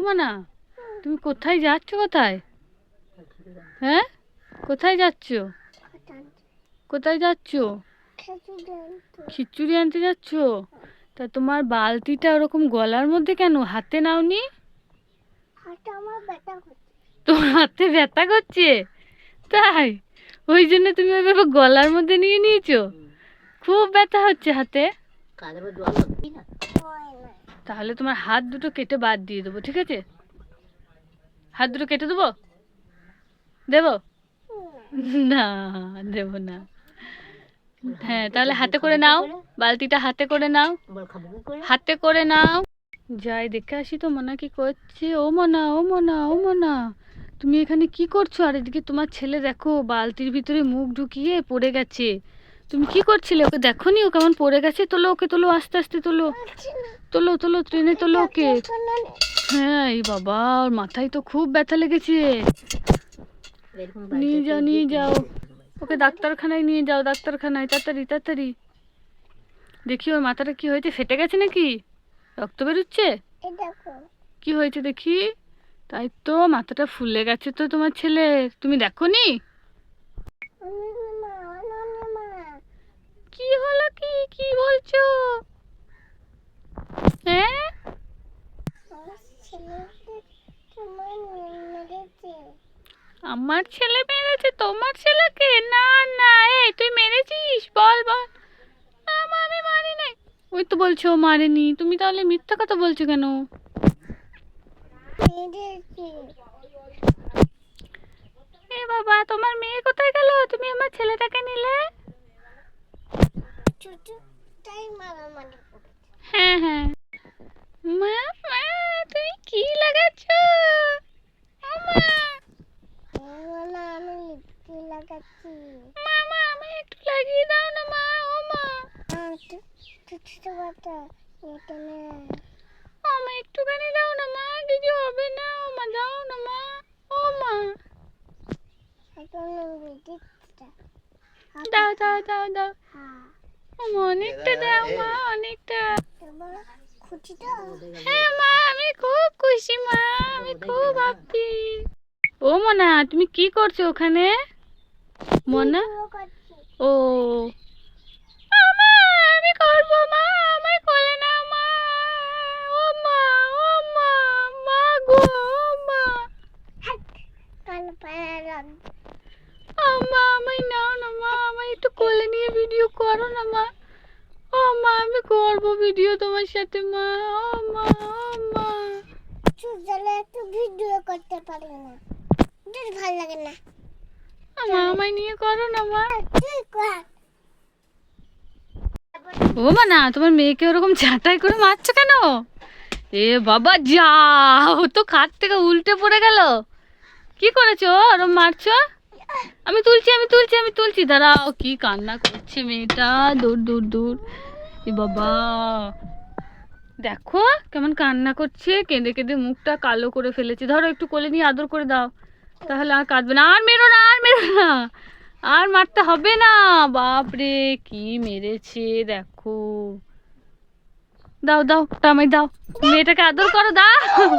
মানা তুমি কোথায় যাচ্ছ কোথায়? হ্যাঁ? কোথায় যাচ্ছ? কোথায় যাচ্ছ? খিচুড়ি আনতে যাচ্ছ? তা তোমার বালতিটা ওরকম গলার মধ্যে কেন? হাতে নাওনি? তোমার হাতে ব্যথা করছে? তাই? ওই জন্য তুমি গলার মধ্যে নিয়ে নিয়েছো? খুব ব্যথা হচ্ছে হাতে। তাহলে তোমার হাত দুটো কেটে বাদ দিয়ে দেবো, ঠিক আছে? হাত দুটো কেটে দেবো? দেবো? না দেবো না। হ্যাঁ তাহলে হাতে করে নাও, বালতিটা হাতে করে নাও। হাতে করে নাও। যাই, দেখে আসি তো মনা কি করছে। ও মনা ও মনা ও মনা। তুমি এখানে কি করছ? আর এদিকে তোমার ছেলে দেখো, বালতির ভিতরে মুখ ঢুকিয়ে পড়ে গেছে। তুমি কি করছিলে? ওকে দেখো নি ও কেমন পড়ে গেছে? তোলো, ওকে তোলো, আস্তে আস্তে তোলো। তোলো তোলো, ট্রেনে তোলো ওকে। হ্যাঁ এই বাবা, ওর মাথায় তো খুব ব্যথা লেগেছে। নিয়ে যাও নিয়ে যাও। ওকে ডাক্তারখানায় নিয়ে যাও, ডাক্তারখানায়। তাড়াতাড়ি তাড়াতাড়ি। দেখি ওর মাথাটা কি হয়েছে? ফেটে গেছে নাকি? রক্ত বেরোচ্ছে? কি হয়েছে দেখি? তাই তো মাথাটা ফুলে গেছে তো তোমার ছেলে তুমি দেখো নি কি হলো কি বলছো? হ্যাঁ? আমার ছেলে মেরেছে, তোমার ছেলেকে? না না, এই, তুই মেরেছিস? বল বল। আমি মারি নাই। ওই তো বলছো মারেনি। তুমি তাহলে মিথ্যা কথা বলছো কেন? এ বাবা, তোমার মেয়ে কোথায় গেল? তুমি আমার ছেলেটাকে নিলে? হ্যাঁ হ্যাঁ। মা মা তুমি কি লাগাচ্ছ? মামা আমায় একটু লাগিয়ে দাও না মা ও মা। আমায় একটুখানি দাও না মা কিছু হবে না। ও মা দাও না মা ও মা। দাও দাও দাও দাও। ও মা অনেকটা দাও মা অনেকটা। হ্যাঁ মা আমি খুব খুশি মা আমি খুব হ্যাপি ও মনা তুমি কি করছ ওখানে? মনা? ও। আমা, আমি করব মা আমায় কোলে না মা। ও মা ও মা মা গো ও মা। আমা আমায় নাও না মা। একটু কোলে নিয়ে ভিডিও করো না মা। ও মা আমি করব ভিডিও তোমার সাথে মা। ও মা ও মা। ভিডিও করতে পারি না। ভালো লাগে না। আমা আমায় নিয়ে করো না মা। তুই কর। ও মা না তোমার মেয়েকে ওরকম ঝাঁটাই করে মারছো কেন? এ বাবা যা ও তো খাট থেকে উল্টে পড়ে গেল। কি করেছ? ওরম মারছো? আমি তুলছি আমি তুলছি আমি তুলছি। দাঁড়াও, কি কান্না করছে মেয়েটা? দূর দূর দূর। এ বাবা। দেখো, কেমন কান্না করছে। কেঁদে কেঁদে মুখটা কালো করে ফেলেছে। ধরো, একটু কোলে নিয়ে আদর করে দাও। তাহলে আর কাঁদবে না। আর মেরো না, আর মেরো না। আর মারতে হবে না। বাপরে, কি মেরেছে, দেখো। দাও দাও আমায় দাও। মেয়েটাকে আদর করো, দাও।